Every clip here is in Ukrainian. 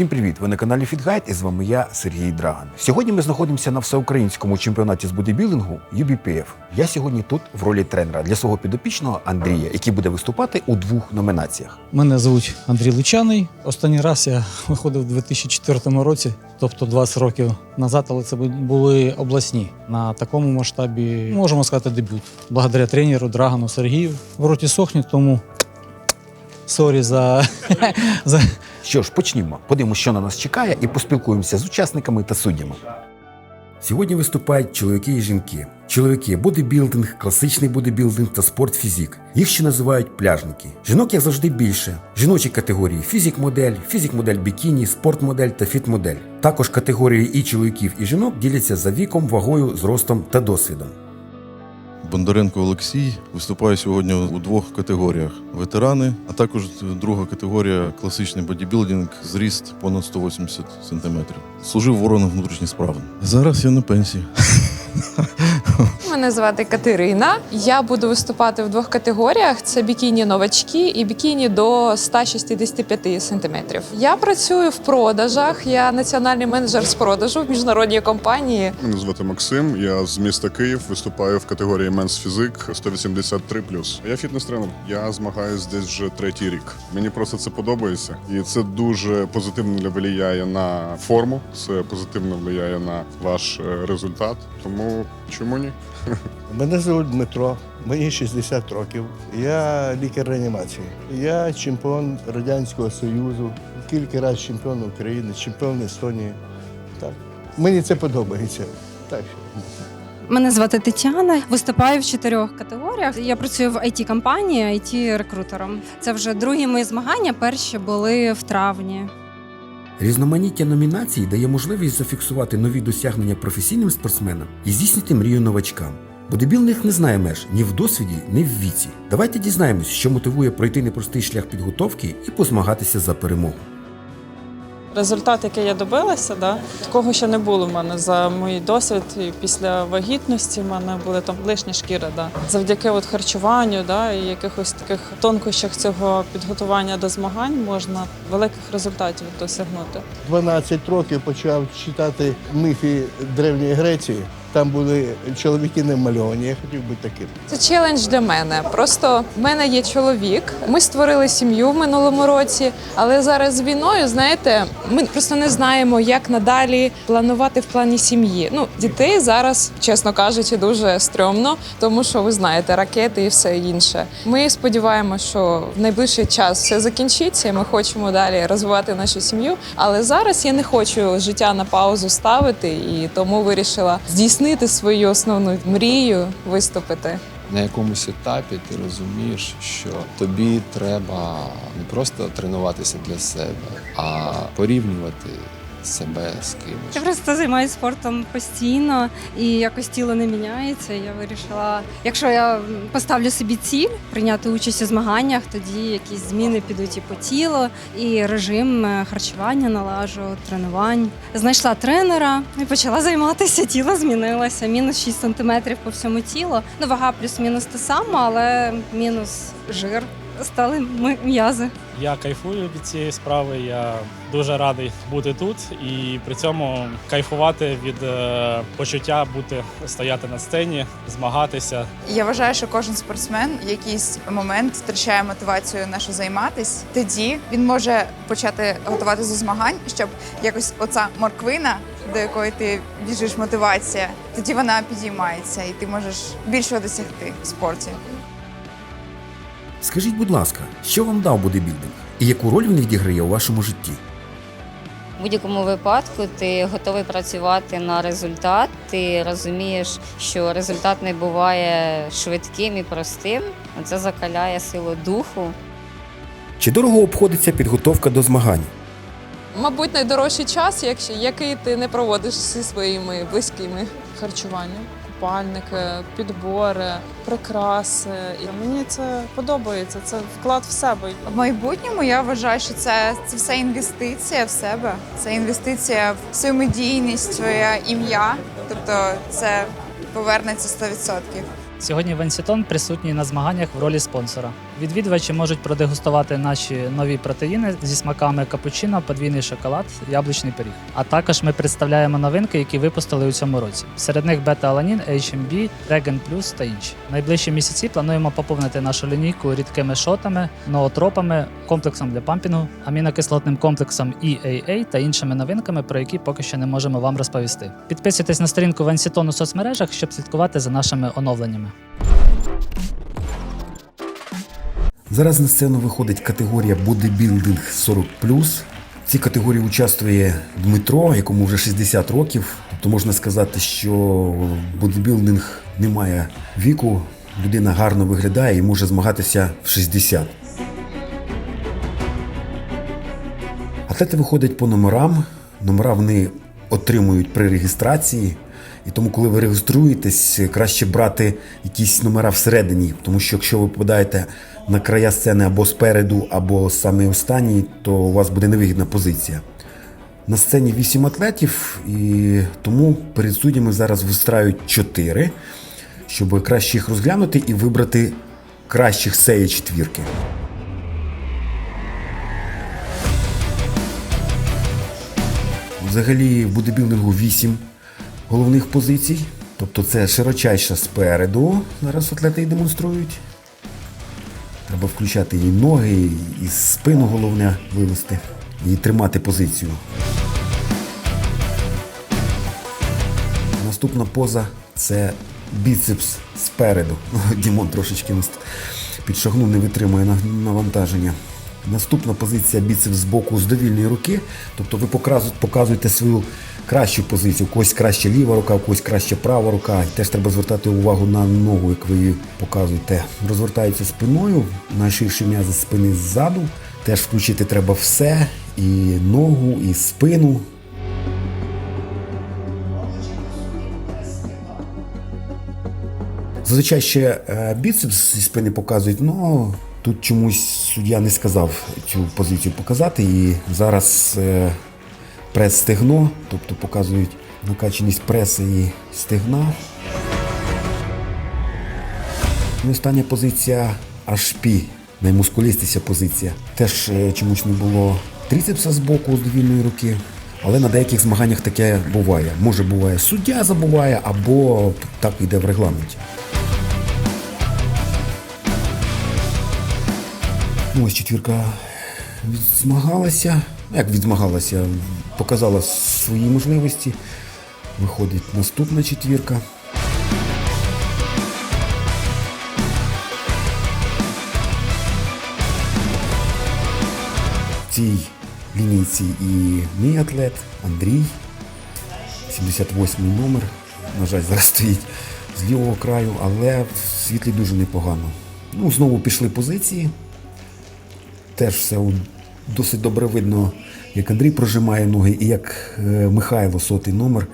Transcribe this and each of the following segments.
Усім привіт! Ви на каналі Фітгайд і з вами я, Сергій Драган. Сьогодні ми знаходимося на всеукраїнському чемпіонаті з бодибілдингу UBPF. Я сьогодні тут в ролі тренера для свого підопічного Андрія, який буде виступати у двох номінаціях. Мене звуть Андрій Личаний. Останній раз я виходив у 2004 році, тобто 20 років назад, але це були обласні. На такому масштабі можемо сказати дебют. Благодаря тренеру Драгану Сергію. В роті сохне, тому сорі за Що ж, почнімо. Подивимося, що на нас чекає, і поспілкуємося з учасниками та суддями. Сьогодні виступають чоловіки і жінки. Чоловіки бодибілдинг, класичний бодибілдинг та спорт фізик. Їх ще називають пляжники. Жінок як завжди більше. Жіночі категорії фізик-модель, фізик-модель бікіні, спорт-модель та фіт-модель. Також категорії і чоловіків, і жінок діляться за віком, вагою, зростом та досвідом. Бондаренко Олексій виступає сьогодні у двох категоріях: ветерани, а також друга категорія класичний бодібілдинг, зріст понад 180 сантиметрів. Служив в внутрішніх справ. Зараз я на пенсії. Мене звати Катерина. Я буду виступати в двох категоріях: це бікіні новачки і бікіні до 165 сантиметрів. Я працюю в продажах. Я національний менеджер з продажу в міжнародній компанії. Мене звати Максим. Я з міста Київ виступаю в категорії Men's Physique 183 Я фітнес-тренер. Я змагаюсь десь вже третій рік. Мені просто це подобається, і це дуже позитивно впливає на форму. Це позитивно впливає на ваш е, результат. Тому чому ні? Мене звуть Дмитро, мені 60 років. Я лікар реанімації. Я чемпіон Радянського Союзу, кілька разів чемпіон України, чемпіон Естонії. Так. Мені це подобається. Так. Мене звати Тетяна. Виступаю в чотирьох категоріях. Я працюю в it компанії it рекрутером Це вже другі мої змагання. Перші були в травні. Різноманіття номінацій дає можливість зафіксувати нові досягнення професійним спортсменам і здійснити мрію новачкам. Бодибілних не знає меж ні в досвіді, ні в віці. Давайте дізнаємось, що мотивує пройти непростий шлях підготовки і позмагатися за перемогу. Результат, який я добилася, да, такого ще не було в мене за мій досвід. І після вагітності в мене були там лишні шкіри. Да. Завдяки от харчуванню да, і якихось таких тонкощах цього підготування до змагань можна великих результатів досягнути. 12 років почав читати міфи Древньої Греції. Там були чоловіки намальовані. Я хотів бути таким. Це челендж для мене. Просто в мене є чоловік. Ми створили сім'ю в минулому році, але зараз з війною, знаєте, ми просто не знаємо, як надалі планувати в плані сім'ї. Ну, дітей зараз, чесно кажучи, дуже стрьомно, тому що ви знаєте, ракети і все інше. Ми сподіваємося, що в найближчий час все закінчиться. Ми хочемо далі розвивати нашу сім'ю. Але зараз я не хочу життя на паузу ставити, і тому вирішила здійснити свою основну мрію виступити. на якомусь етапі ти розумієш, що тобі треба не просто тренуватися для себе, а порівнювати себе з Я просто займаюся спортом постійно і якось тіло не міняється. Я вирішила, якщо я поставлю собі ціль прийняти участь у змаганнях, тоді якісь зміни підуть і по тілу, і режим е, харчування налажу, тренувань. Знайшла тренера і почала займатися. Тіло змінилося. Мінус 6 сантиметрів по всьому тілу. Ну, вага плюс-мінус те саме, але мінус жир. Стали ми- м'язи. Я кайфую від цієї справи. Я дуже радий бути тут і при цьому кайфувати від е, почуття бути стояти на сцені, змагатися. Я вважаю, що кожен спортсмен в якийсь момент втрачає мотивацію нашу займатись. Тоді він може почати готуватися до змагань, щоб якось оця морквина, до якої ти біжиш, мотивація, тоді вона підіймається, і ти можеш більшого досягти в спорті. Скажіть, будь ласка, що вам дав бодибілдинг і яку роль він відіграє у вашому житті? В будь-якому випадку ти готовий працювати на результат. Ти розумієш, що результат не буває швидким і простим. Це закаляє силу духу. Чи дорого обходиться підготовка до змагань? Мабуть, найдорожчий час, який ти не проводиш зі своїми близькими. Харчування, купальники, підбори, прикраси. І мені це подобається. Це вклад в себе. В майбутньому я вважаю, що це, це все інвестиція в себе. Це інвестиція в свою медійність, своє ім'я. Тобто це повернеться 100%. Сьогодні Венсітон присутній на змаганнях в ролі спонсора. Відвідувачі можуть продегустувати наші нові протеїни зі смаками капучино, подвійний шоколад, яблучний пиріг. А також ми представляємо новинки, які випустили у цьому році. Серед них бета-аланін, HMB, Regen Plus та інші. Найближчі місяці плануємо поповнити нашу лінійку рідкими шотами, ноотропами, комплексом для пампінгу, амінокислотним комплексом EAA та іншими новинками, про які поки що не можемо вам розповісти. Підписуйтесь на сторінку Венсітон у соцмережах, щоб слідкувати за нашими оновленнями. Зараз на сцену виходить категорія бодибілдинг 40 В цій категорії участвує Дмитро, якому вже 60 років. Тобто можна сказати, що бодибілдинг не має віку. Людина гарно виглядає і може змагатися в 60. Атлети виходять по номерам. Номера вони отримують при реєстрації. І тому, коли ви реєструєтесь, краще брати якісь номера всередині, тому що якщо ви попадаєте на края сцени або спереду, або саме останній, то у вас буде невигідна позиція. На сцені 8 атлетів, і тому перед суддями зараз вистраюють 4, щоб краще їх розглянути і вибрати кращих з четвірки. Взагалі в бодибілдингу 8 головних позицій. Тобто це широчайша спереду. Зараз атлети і демонструють. Треба включати і ноги, і спину головне вивести, і тримати позицію. Наступна поза це біцепс спереду. Дімон трошечки підшагнув, не витримує на- навантаження. Наступна позиція біцепс з боку з довільної руки. Тобто ви показуєте свою кращу позицію. У когось краще ліва рука, у когось краще права рука. Теж треба звертати увагу на ногу, як ви її показуєте. Розвертається спиною, найширші м'язи спини ззаду. Теж включити треба все, і ногу, і спину. Зазвичай ще е, біцепс зі спини показують, але тут чомусь суддя не сказав цю позицію показати. І зараз е, прес стегно, тобто показують накачаність преси і стегна. І остання позиція HP, наймускулістіша позиція. Теж е, чомусь не було трицепса з боку з довільної руки. Але на деяких змаганнях таке буває. Може буває суддя забуває, або так йде в регламенті. Ось четвірка відзмагалася. Як відзмагалася, показала свої можливості. Виходить наступна четвірка. В цій лінійці і мій атлет Андрій, 78 номер. На жаль, зараз стоїть з лівого краю, але в світлі дуже непогано. Ну, знову пішли позиції. Теж все досить добре видно, як Андрій прожимає ноги, і як е, Михайло, сотий номер,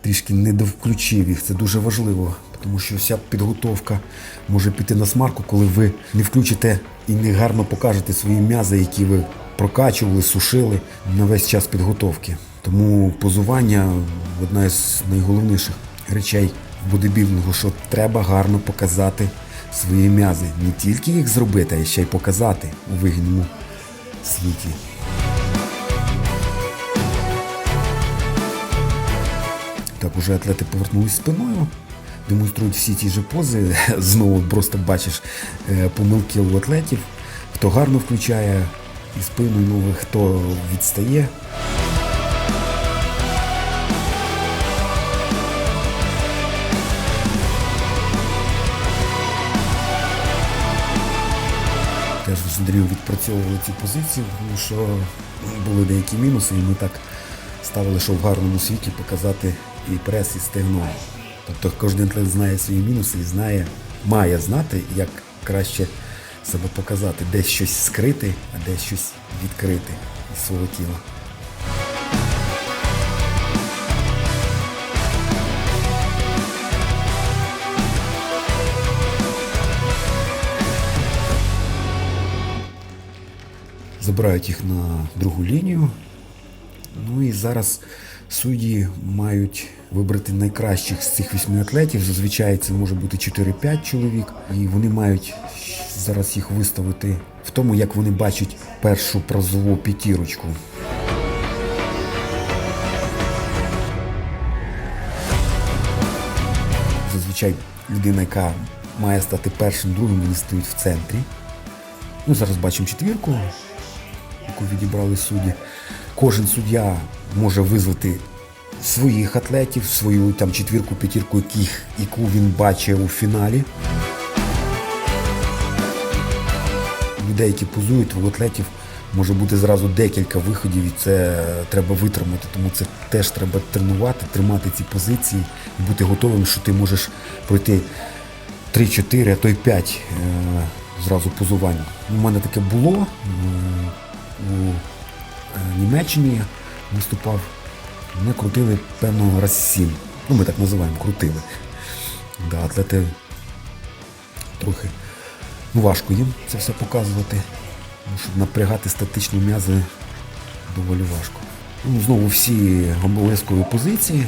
трішки не довключив їх. Це дуже важливо, тому що вся підготовка може піти на смарку, коли ви не включите і не гарно покажете свої м'язи, які ви прокачували, сушили на весь час підготовки. Тому позування одна із найголовніших речей бодибілдингу, що треба гарно показати свої м'язи. Не тільки їх зробити, а ще й показати у вигідному світі. Так, уже атлети повернулись спиною, демонструють всі ті ж пози. Знову просто бачиш е, помилки у атлетів, хто гарно включає і спину, і хто відстає. З Андрію відпрацьовували цю позицію, тому що були деякі мінуси, і ми так ставили, що в гарному світі показати і прес, і стегно. Тобто кожен атлет знає свої мінуси і знає, має знати, як краще себе показати, десь щось скрити, а де щось відкрити із свого тіла. Забирають їх на другу лінію. Ну і зараз судді мають вибрати найкращих з цих вісьми атлетів. Зазвичай це може бути 4-5 чоловік, і вони мають зараз їх виставити в тому, як вони бачать першу призову п'ятірочку. Зазвичай людина, яка має стати першим, другим, вони стають в центрі. Ну, зараз бачимо четвірку, яку відібрали судді. Кожен суддя може визвати своїх атлетів, свою там четвірку, п'ятірку, яких, яку він бачив у фіналі. Людей, які позують, у атлетів може бути зразу декілька виходів, і це треба витримати. Тому це теж треба тренувати, тримати ці позиції і бути готовим, що ти можеш пройти 3-4, а то й 5 е, зразу позувань. У мене таке було. У е, Німеччині виступав. Мене крутили, певно, раз сім. Ну, ми так називаємо, крутили. Да, атлети трохи ну, важко їм це все показувати. Тому що напрягати статичні м'язи доволі важко. Ну, знову всі обов'язкові позиції.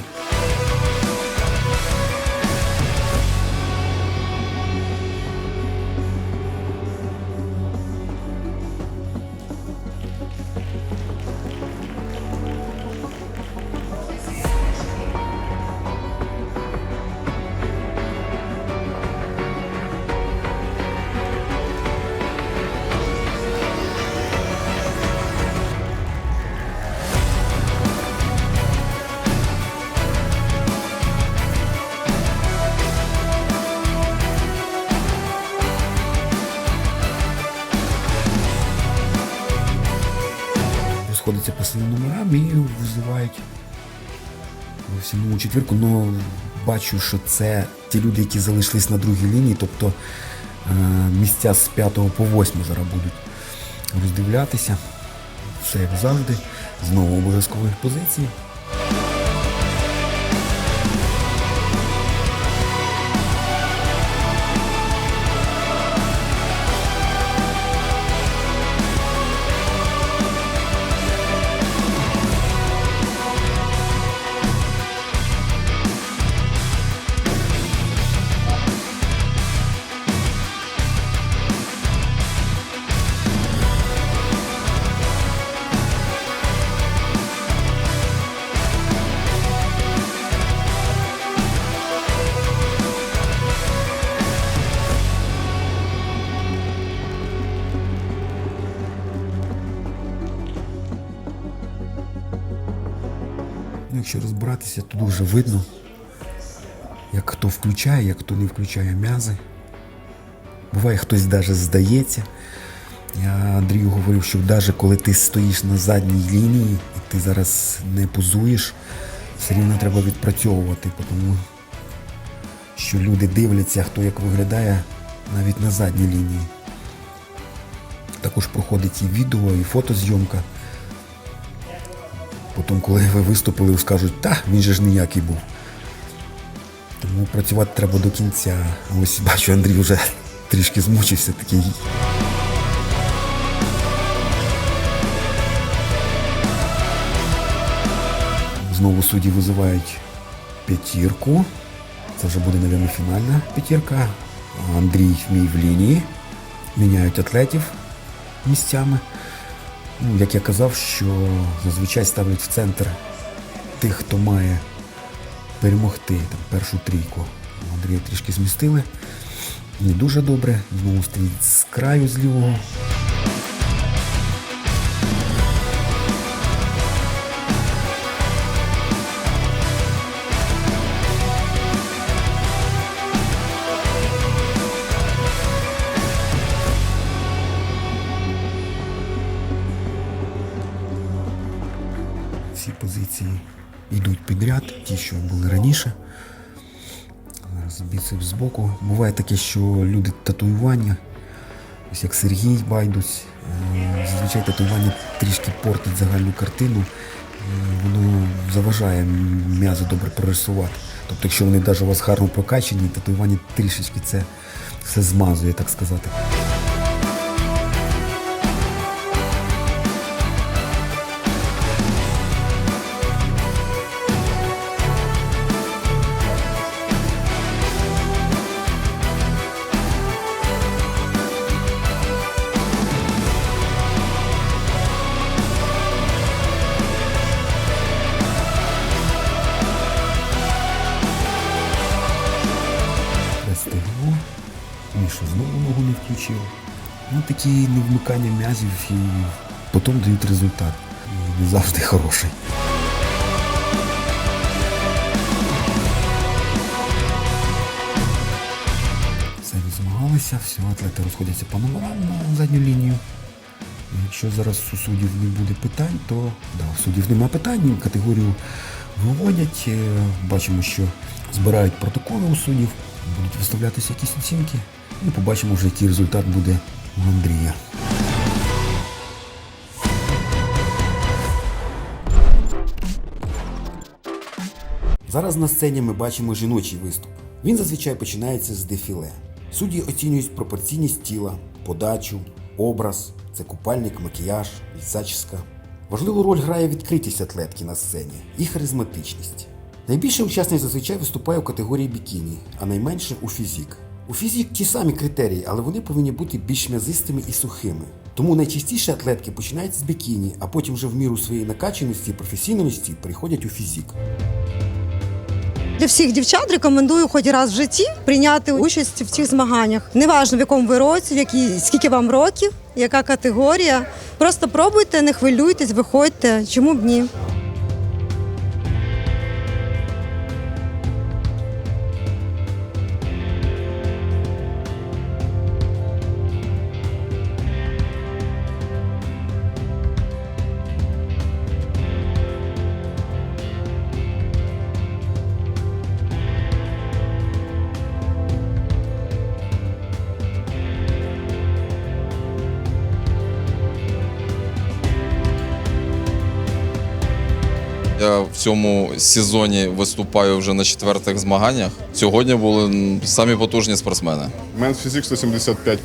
І визивають всьому четвірку. але бачу, що це ті люди, які залишились на другій лінії, тобто е, місця з 5 по 8 зараз будуть роздивлятися. Все як завжди. Знову обов'язкові позиції. Якщо розбиратися, то дуже видно, як хто включає, як хто не включає м'язи. Буває, хтось навіть здається. Я Андрію говорив, що навіть коли ти стоїш на задній лінії і ти зараз не позуєш, все рівно треба відпрацьовувати, тому що люди дивляться, хто як виглядає навіть на задній лінії. Також проходить і відео, і фотозйомка. Потім, коли ви виступили, скажуть, та він же ж ніякий був. Тому працювати треба до кінця. Ось бачу, Андрій вже трішки змучився такий. Знову судді визивають п'ятірку. Це вже буде, мабуть, фінальна п'ятірка. Андрій мій в лінії. Міняють атлетів місцями. Ну, як я казав, що зазвичай ставлять в центр тих, хто має перемогти там, першу трійку. Андрія трішки змістили. Не дуже добре. Знову стоїть з краю з лівого. Ті, раніше. Зараз біцепс збоку. Буває таке, що люди татуювання, ось як Сергій Байдусь, е, зазвичай татуювання трішки портить загальну картину. Е, Воно заважає м'язи добре прорисувати. Тобто, якщо вони навіть у вас гарно прокачені, татуювання трішечки це все змазує, так сказати. Ну, такі невмикання м'язів і потім дають результат. І не завжди хороший. Все відзмагалися, все, атлети розходяться по номерам на задню лінію. Якщо зараз у суддів не буде питань, то да, у суддів немає питань, категорію виводять. Е, Бачимо, що збирають протоколи у суддів, будуть виставлятися якісь оцінки. І побачимо вже, який результат буде у Андрія. Зараз на сцені ми бачимо жіночий виступ. Він зазвичай починається з дефіле. Судді оцінюють пропорційність тіла, подачу, образ, це купальник, макіяж, зачіска. Важливу роль грає відкритість атлетки на сцені і харизматичність. Найбільше учасник зазвичай виступає у категорії бікіні, а найменше у фізік. У фізік ті самі критерії, але вони повинні бути більш м'язистими і сухими. Тому найчастіше атлетки починають з бікіні, а потім вже в міру своєї накачаності і професійності переходять у фізік. Для всіх дівчат рекомендую хоч раз в житті прийняти участь в цих змаганнях. Неважно в якому ви році, в якій скільки вам років, яка категорія. Просто пробуйте, не хвилюйтесь, виходьте. Чому б ні? Цьому сезоні виступаю вже на четвертих змаганнях. Сьогодні були самі потужні спортсмени. Мен фізик 175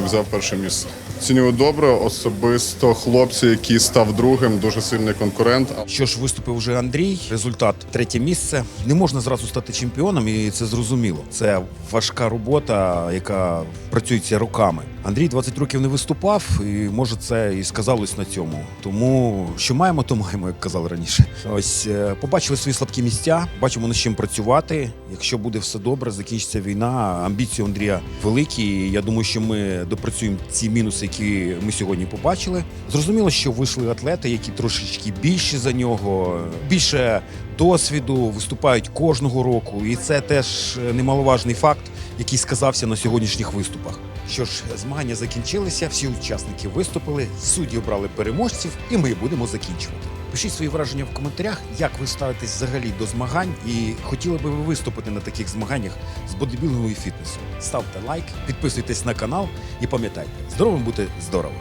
взяв перше місце. Цінюю добре, особисто хлопці, який став другим, дуже сильний конкурент. Що ж виступив вже Андрій, результат третє місце. Не можна зразу стати чемпіоном, і це зрозуміло. Це важка робота, яка працюється роками. Андрій 20 років не виступав, і може це і сказалось на цьому. Тому що маємо, то маємо, як казали раніше. Ось е, побачили свої слабкі місця, бачимо над чим працювати. Якщо буде все добре, закінчиться війна. Амбіції Андрія великі. Я думаю, що ми допрацюємо ці мінуси, які ми сьогодні побачили. Зрозуміло, що вийшли атлети, які трошечки більші за нього, більше досвіду, виступають кожного року, і це теж немаловажний факт, який сказався на сьогоднішніх виступах. Що ж, змагання закінчилися, всі учасники виступили, судді обрали переможців, і ми будемо закінчувати. Пишіть свої враження в коментарях, як ви ставитесь взагалі до змагань, і хотіли би ви виступити на таких змаганнях з бодибілдингу і фітнесу. Ставте лайк, підписуйтесь на канал і пам'ятайте, здоровим бути здорово!